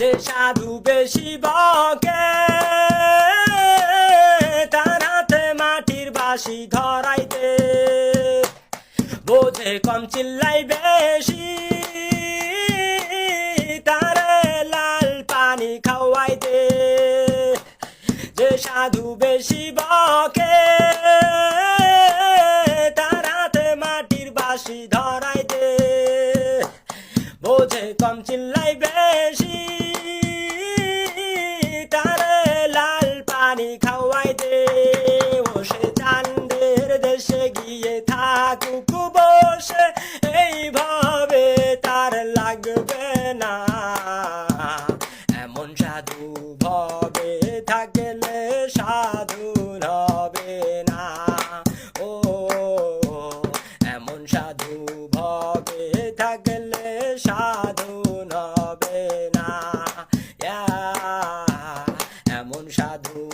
যে সাধু বেশি বকে, তার হাতে মাটির বাসি ধরাইতে। বোঝে কম চিল্লাই বেশি, তারে লাল পানি খাওয়াইতে। যে সাধু বেশি বকে, তার মাটির বাসি ধরাইতে। বোঝে কম চিল্লাই বেশি পানি খাওয়াই দে। ও সে চান্দের দেশে গিয়ে থাকুক বসে। এইভাবে তার লাগবে না। এমন সাধু ভবে থাকলে সাধু হবে না। ও, এমন সাধু ভবে থাকলে সাধু হবে না। এমন সাধু